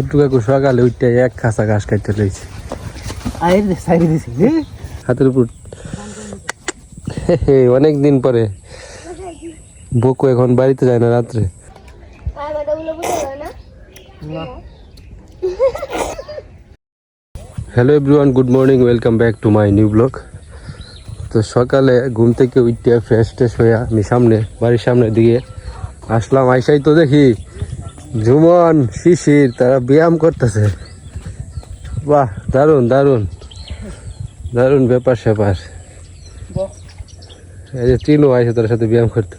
ছোট্টু কাকু সকালে উঠতে এক খাসা ঘাস খাইতে রয়েছে হাতের উপর অনেক দিন পরে। বকু এখন বাড়িতে যায় না রাত্রে। Hello everyone good morning welcome back to my new blog তো সকালে ঘুম থেকে উঠতে ফ্রেশ ট্রেশ হয়ে আমি সামনে বাড়ির সামনের দিকে আসলাম। আইসাই তো দেখি ঝুমন শিশির তারা ব্যায়াম করতেছে। বাহ দারুণ দারুণ। দারুণ ব্যাপার স্যাপার এই যে চিনু আইসে তার সাথে ব্যায়াম করতে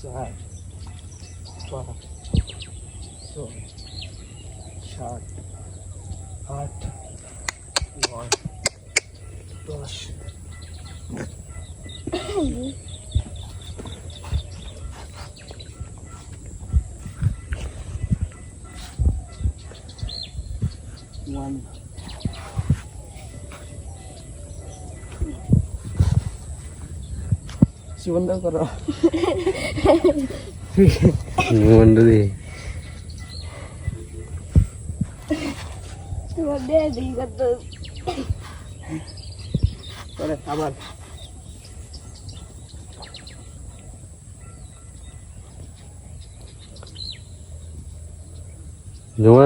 চার পাঁচ ছয় সাত আট নয় দশ ওয়ান বন্ধ করো ঝুমন দিদি করে আবার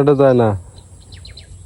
তো হয় না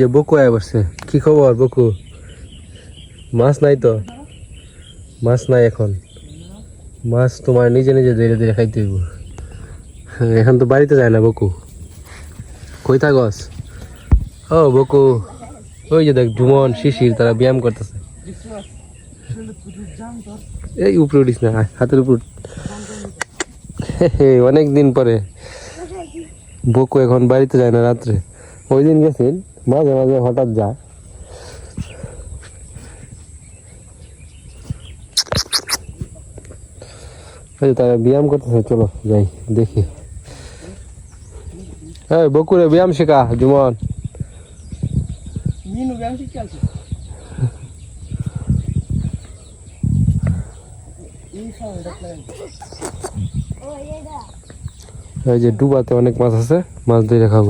যে বকু আয় বসছে। কি খবর বকু? মাছ নাই তো? মাছ নাই এখন। মাছ তোমার নিজে নিজে ধীরে ধীরে খাইতে হইব। এখন তো বাড়িতে যায় না বকু। কই থাকস? ও বকু, ওই যে দেখ ঝুমন শিশির, তারা ব্যায়াম করতেছে। এই উপরে উঠিস না হাতের উপর অনেক দিন পরে। বকু এখন বাড়িতে যায় না রাত্রে। ওই দিন গেছেন মাঝে মাঝে হঠাৎ যায়। এই তারা ব্যায়াম করতেছে চলো যাই দেখি। হ্যাঁ বকুরে ব্যায়াম শেখা জুমন। মিনু ব্যায়াম শিখতে আছে এই এই যে ডুবাতে অনেক মাছ আছে মাছ ধরে খাব।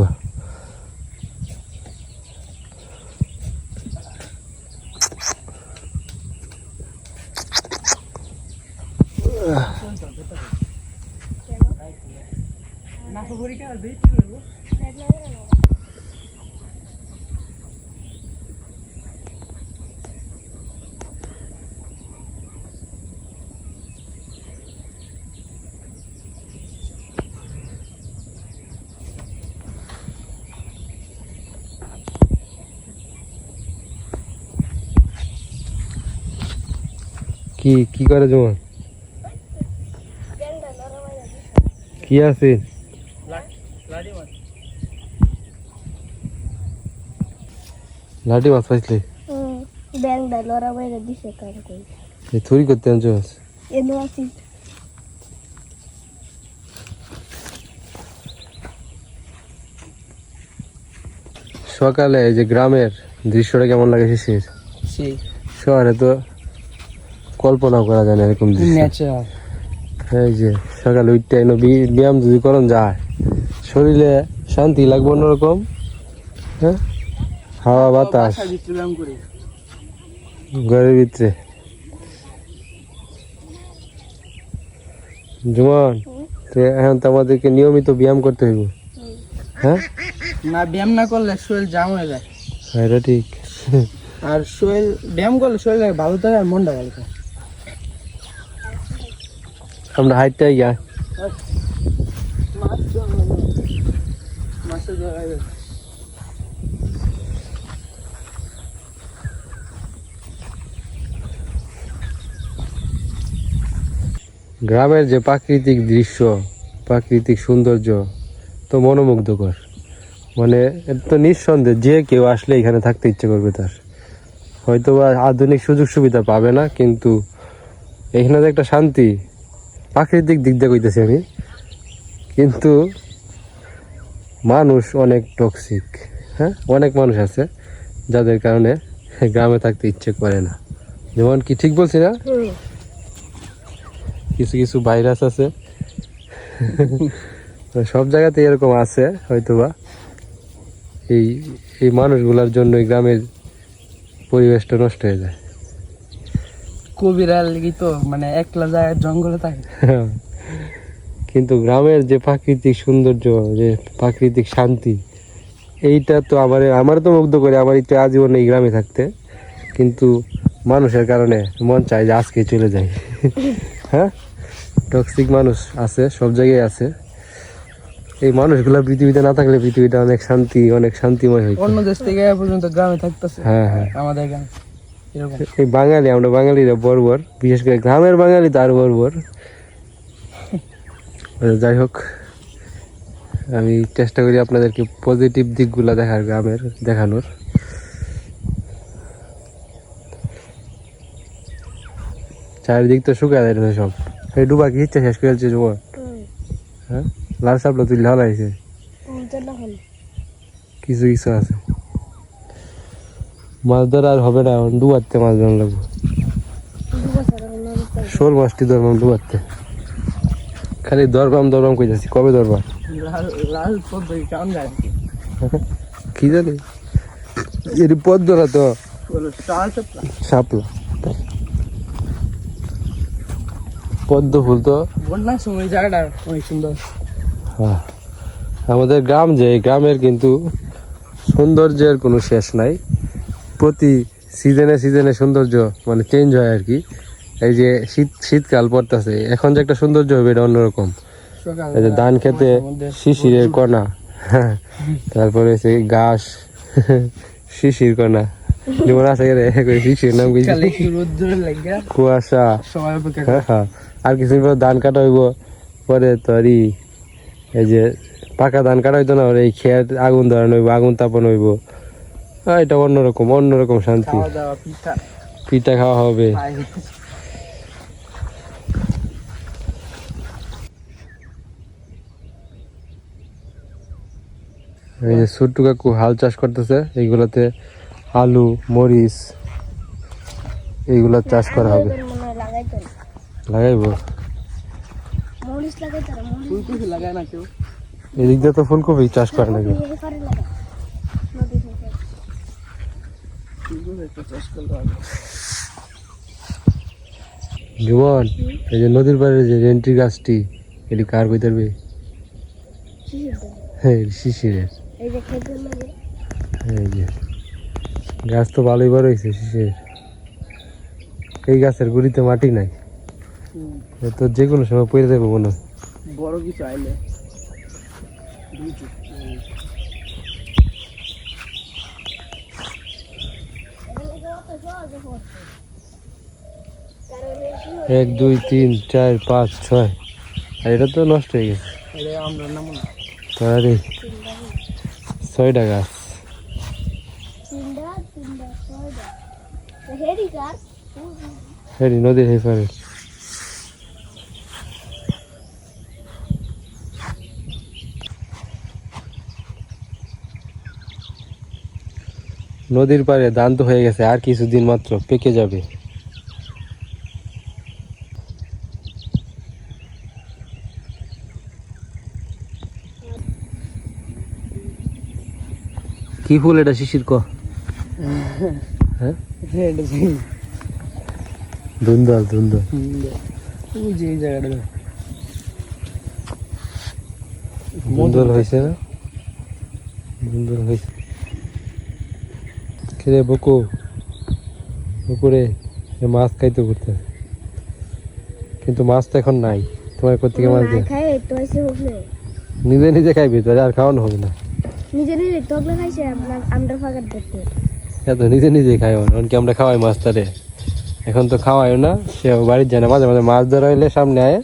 কি কি করে জুমন কি আছে? লাঠি মাছ পাইছিলি? ব্যাংকটা লড়া বাইরে দিছে কার কই এই থুরি করতে আনছো আছি সকালে এই যে গ্রামের দৃশ্যটা কেমন লাগে শিশির শহরে তো কল্পনা করা যায় না এরকম এই যে সকালে উঠতে এনে ব্যায়াম যদি করন যায় শরীরে শান্তি লাগবে অন্যরকম হ্যাঁ? হাওয়া বাতাস। ঘরের ভিতরে। জুমন এখন তো আমাদেরকে নিয়মিত ব্যায়াম করতে হইব। হ্যাঁ? না ব্যায়াম না করলে শরীর জাম হয়ে যায়। হ্যাঁ, এটা ঠিক। আর শরীর ব্যায়াম করলে শরীর ভালো থাকে আর মনটা ভালো থাকে। আমরা তো মাছের জায়গায় গ্রামের যে প্রাকৃতিক দৃশ্য, প্রাকৃতিক সৌন্দর্য, তো মনোমুগ্ধকর। মানে এটা তো নিঃসন্দেহে যে কেউ আসলে এখানে থাকতে ইচ্ছে করবে তার। হয়তো বা আধুনিক সুযোগ সুবিধা পাবে না, কিন্তু এখানে যে একটা শান্তি প্রাকৃতিক দিক দিয়ে কইতেছি আমি কিন্তু মানুষ অনেক টক্সিক হ্যাঁ? অনেক মানুষ আছে যাদের কারণে গ্রামে থাকতে ইচ্ছে করে না। যেমন কি ঠিক বলছি না? কিছু কিছু ভাইরাস আছে। সব জায়গাতে এরকম আছে হয়তোবা। এই এই মানুষগুলোর জন্য গ্রামের পরিবেশটা নষ্ট হয়ে যায়। কবিরা লিগি তো মানে একলা যায় জঙ্গলে থাকে। কিন্তু গ্রামের যে প্রাকৃতিক সৌন্দর্য যে প্রাকৃতিক শান্তি এইটা তো আমার আমার তো মুগ্ধ করে আমার ইচ্ছে আজীবন এই গ্রামে থাকতে। কিন্তু মানুষের কারণে মন চায় যে আজকে চলে যাই। হ্যাঁ? টক্সিক মানুষ আছে সব জায়গায় আছে। এই মানুষগুলা পৃথিবীতে না থাকলে পৃথিবীটা অনেক শান্তি অনেক শান্তিময় হইতো। অন্য দেশ থেকে পর্যন্ত গ্রামে থাকতেছে। হ্যাঁ হ্যাঁ। আমাদের গ্রামে এই বাঙালি আমরা বাঙালিরা বর্বর বিশেষ করে গ্রামের বাঙালি তার বর্বর। যাই হোক আমি চেষ্টা করি আপনাদেরকে পজিটিভ দিকগুলো দেখার গ্রামের দেখানোর। চারিদিক তো শুকায় যাইতেছে সব। এই ডুবা কি ইচ্ছা শেষ করে ফেলছে জমা হ্যাঁ? লাল সাপলা উল্টো না হল। কিছু কিছু আছে। মাছ ধরা আর হবে না, এখন ডুবাতে মাছ ধরা লাগবে। শোল মাছটি ধরবাম ডুবাতে খালি দরবাম দরবাম যাচ্ছি কবে দরবাম কি জানি? এর পদ্ম না তো। শাপলা। পদ্ম ফুল তো। হ্যাঁ। আমাদের গ্রাম যে গ্রামের কিন্তু সৌন্দর্যের কোনো শেষ নাই। প্রতি সিজনে সিজনে সৌন্দর্য মানে চেঞ্জ হয় আর কি। এই যে শীত শীতকাল পড়তেছে এখন যে একটা সৌন্দর্য হবে এটা অন্যরকম। এই যে ধান খেতে শিশিরের কণা। তারপরে হচ্ছে ঘাস শিশির কণা। যেমন আছে শিশির নাম কুয়াশা। হ্যাঁ হ্যাঁ। আর কিছুদিন পর ধান কাটা হইব পরে তোর এই যে পাকা ধান কাটা হইতো না এই খেত আগুন ধরানো হইব আগুন তাপন হইব। এটা অন্যরকম অন্যরকম শান্তি। পিঠা। পিঠা খাওয়া হবে। এই যে ছোট্টু কাকু হাল চাষ করতেছে এইগুলাতে আলু মরিচ এইগুলা চাষ করা হবে। লাগাইবো? এদিক দিয়ে তো ফুলকপি চাষ করে নাকি এই পারে লাগায় নদীর পারে ফুলকপি একটা চাষ করতে হবে জীবন এই যে নদীর পাড়ে যে রেন্টি গাছটি এটি কার কই ধরবে। হ্যাঁ শিশিরের। এই যে গাছ তো ভালোই বড় হয়েছে শিশির এই গাছের গুড়িতে মাটি নাই। তো যে কোনো সময় পড়ে যাবে মনে হয়। বড় কিছু আইলে। এক দুই তিন চার পাঁচ ছয়। আর এটা তো নষ্ট হয়ে গেছে। তাড়াতাড়ি। ছয়টা গাছ। হেরি নদীর হেফারে। নদীর পাড়ে ধান তো হয়ে গেছে আর কিছুদিন মাত্র পেকে যাবে। কি ফুল এটা শিশির ক? হ্যাঁ? হ্যাঁ এটা সেই ধুন্দল ধুন্দল বুঝি জায়গাটা ধুন্দল হয়েছে না? ধুন্দল হয়েছে। কিরে বকু। উপরে মাছ খাইতে ঘুরতে। কিন্তু মাছ তো এখন নাই। তোমার কোথেকে মাছ দিয়ে? নিজে নিজে খাইবি তো আর খাওয়ানো হবে না। নিজে নিজে তগলে খাইছে আমরা আমরা ফাঁকার এত নিজে নিজে খাই কি আমরা খাওয়াই মাছ তারে। এখন তো খাওয়াই না সে বাড়ির যায় না মাঝে মাঝে মাছ ধরা হইলে সামনে আয়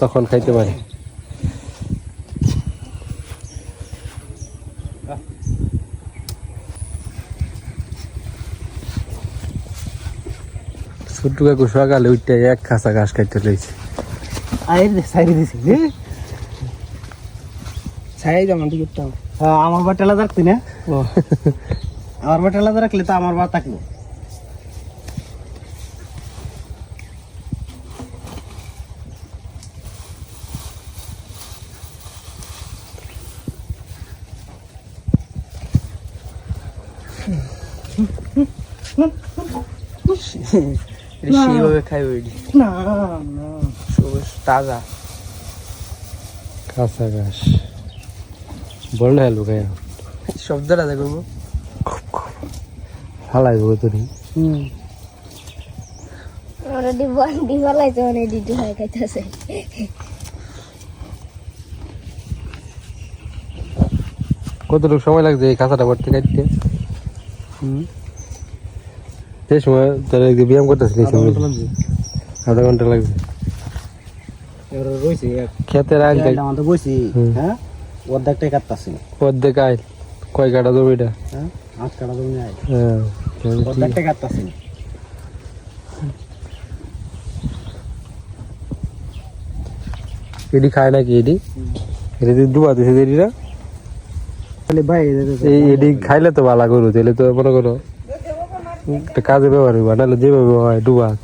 তখন খাইতে পারে। ছোট্ট কাকু সকালে উঠতে এক খাসা ঘাস খাইতে লইছে। আয়ের দে সাইড দিছি রে সাইড আমার টিকিটটা হ্যাঁ, আমার বা টেলা রাখতি না? ও। আমার বা টেলা রাখলে তো আমার বা থাকল। এটা সেইভাবে খাইবে এটি। না না। সবুজ তাজা। খাসা ঘাস। বল না লুকাই শব্দটা দেখব ফালাই দেবো তোর হুম। ওরা ডিবা ডিবা লাইছে মানে ডিটি হয় খাইতেছে কতটুকু সময় লাগছে এই খাঁচাটা করতে কাটতে? হুম। সেই সময় তোর ব্যায়াম করতেছিলিস আধা ঘণ্টা লাগবে দেখ আমাদের বসি হ্যাঁ? অর্ধেকটাই কাটতাছি। অর্ধেক আইল। কয় কাটা এটা? হ্যাঁ? আট কাটা জমি আয় হ্যাঁ অর্ধেকটাই কাটতাছি। এডি খায় নাকি এডি তুই ডুবা দিছে এডিটা ভাই এই এডি খাইলে তো ভালো করু তাহলে তো মনে করো কাজে ব্যবহার হইবা নাহলে যেভাবে হয় ডুবাত।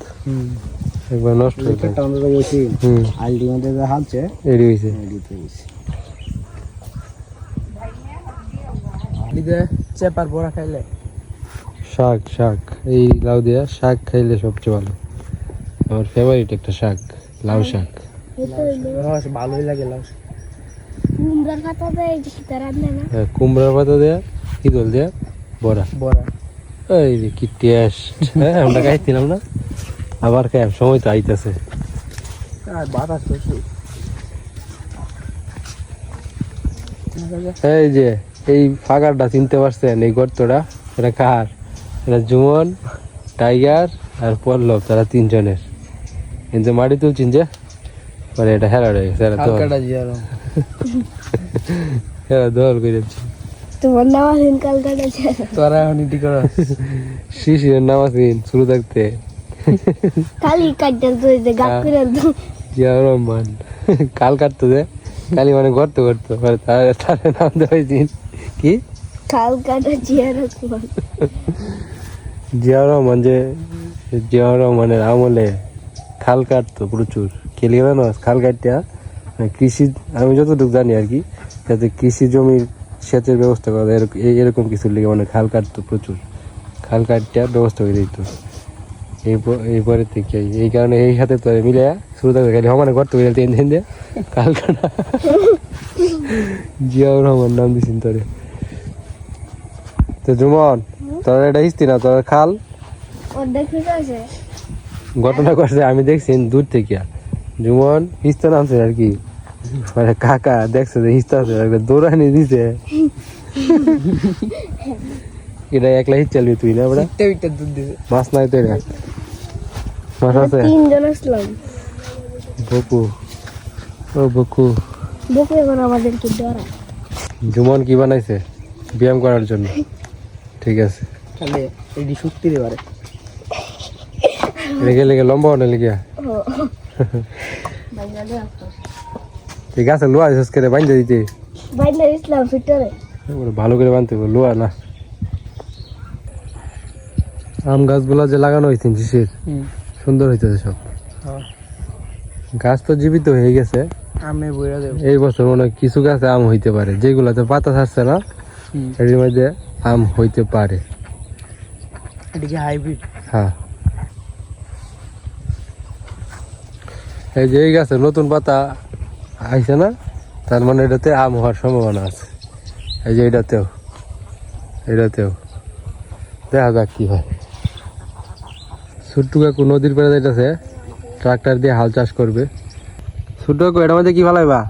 একবার নষ্ট হয়ে যায়। একটা আমাদের বসি। হুম। আলটি মধ্যে যে হালছে এডি হয়েছে এডিতে বসি এদিকে চেপার বড়া খাইলে? শাক শাক। এই লাউ দিয়া শাক খাইলে সবচেয়ে ভালো। আমার ফেভারিট একটা শাক লাউ শাক। ভালোই লাগে লাউ কুমড়ার পাতা দেয় হ্যাঁ, কুমড়ার পাতা দেয়া কি দল দেয়া বড়া। বড়া। এই যে কি টেস্ট হ্যাঁ আমরা খাইছিলাম না। আবার খাই সময় তো আইতাছে। বাতাস এই যে এই ফাঁকাটা চিনতে পারছেন এই গর্তটা? এটা কার? এটা জুমন টাইগার আর পল্লব তারা তিনজনের। কিন্তু মাটি তুলছেন যে পরে এটা হেরা রয়ে গেছে এরা দল জিয়ার দল করে তোরা এখন ইটি কর। শিশিরের আছে শুরু থাকতে। খালি কাটতে তো গাপ করে তো জিয়া রহমান কাল কাটতো যে? কালি মানে গর্ত পরে তার তার নাম হয়েছে। কি? চেয়ার রাখলাম জিয়া রহমান যে জিয়া রহমানের আমলে খাল কাটতো প্রচুর। খেলি না খাল কাটতে মানে কৃষি আমি যতটুকু জানি আর কি যাতে কৃষি জমির সেচের ব্যবস্থা করা যায় এরকম কিছু লিগে মানে খাল কাটতো প্রচুর। খাল কাটটা ব্যবস্থা করে দিত। এই প- থেকে এই কারণে এই হাতে তো মিলে শুরু থাকবে। খালি সমানে করতে পারে তিন দিন দিয়ে। খাল কাটা। জিয়াউর রহমান নাম দিছেন তোরে। তো জুমন তোর এটা হিস্তি না? তোর খাল? ঘটনা করছে আমি দেখছি দূর থেকে। জুমন হিস্তা নামছে আর কি। মানে কাকা দেখছে যে হিস্তা আছে একটা দৌড়ানি দিছে। এটা একলা হিট চালবি তুই না বড়া? দুধ দিছে মাছ নাই তো এটা। মাছ আছে? তিনজন আসলাম। বকু। ও বকু। বকু এখন আমাদেরকে ডরা জুমন কি বানাইছে? ব্যায়াম করার জন্য। ঠিক আছে। খালি এটি শক্তি রে পারে লেগে লেগে লম্বা হনে লেগে ঠিক আছে লোয়া শেষ করে দিতে। বাইন্দা ফিটারে। ভালো করে বানতে হবে লোয়া না। আম গাছগুলো যে লাগানো হয়েছে শিশির সুন্দর হইতেছে সব। হ্যাঁ। গাছ তো জীবিত হয়ে গেছে। আমি বইরা দেব। এই বছর মনে হয় কিছু গাছে আম হইতে পারে যেগুলোতে পাতা ছাড়ছে না এটির মধ্যে আম হইতে পারে। এটি কি হাইব্রিড? হ্যাঁ। এই যে এই গাছে নতুন পাতা আইছে না? তার মানে এটাতে আম হওয়ার সম্ভাবনা আছে। এই যে এটাতেও এটাতেও। দেখা যাক কি হয়। কাকু নদীর পাড়ে যাইতেছে ট্রাক্টর দিয়ে হাল চাষ করবে। ছোট্টু কাকু এটার মধ্যে কি ভালাইবা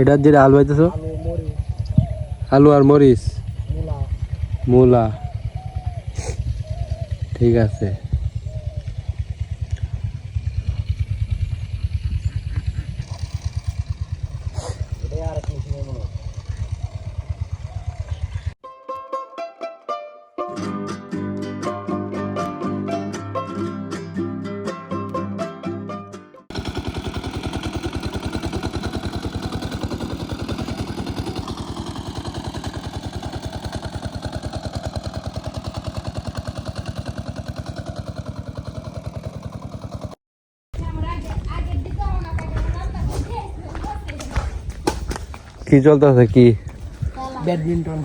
এটার যেটা হাল বাইতেছো আলু আর মরিচ? মূলা। ঠিক আছে। কি চলতেছে কি? ব্যাডমিন্টন।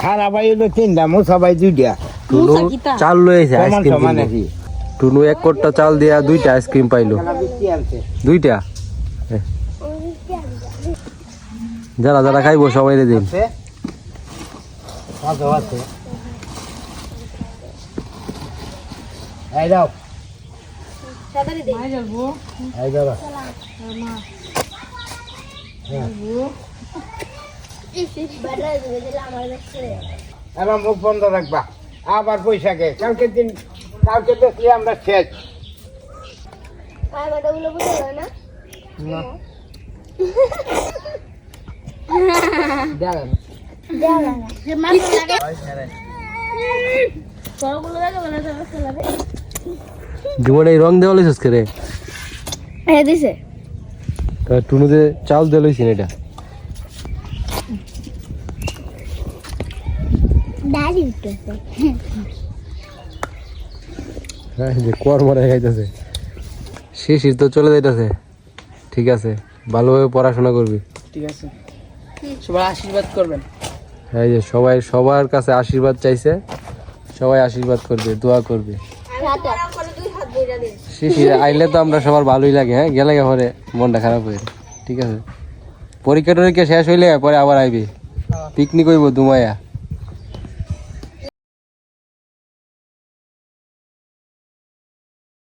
খানা ভাই হলো তিনটা মুসা ভাই দুইটা। টুনু চাল লয়েছে আইসক্রিম। টুনু এক কোটটা চাল দিয়া দুইটা আইসক্রিম পাইলো। দুইটা? যারা যারা খাইবো সবাই দিন। আছে মাছও আছে এই দাও। এই কাছে এবার মুখ বন্ধ রাখবা। আবার বৈশাখে কালকে দিন কালকে দেখলে আমরা শেষ দেওয়া না লাগে রং দেওয়া লইছিস কে রে? হ্যাঁ দিছে। তা টুনু যে চাল দিয়ে লইছিস এটা? ডালি উঠতেছে। হ্যাঁ যে কর মরে খাইতেছে। শিশির তো চলে যাইতেছে। ঠিক আছে ভালোভাবে পড়াশোনা করবি। ঠিক আছে। সবাই আশীর্বাদ করবেন। এই যে সবাই সবার কাছে আশীর্বাদ চাইছে। সবাই আশীর্বাদ করবে দোয়া করবে। শিশির, আইলে তো আমরা সবার ভালোই লাগে হ্যাঁ? গেলে পরে মনটা খারাপ হয়ে ঠিক আছে? পরীক্ষা টরীক্ষা শেষ হইলে পরে আবার আইবি। পিকনিক হইব দুমায়া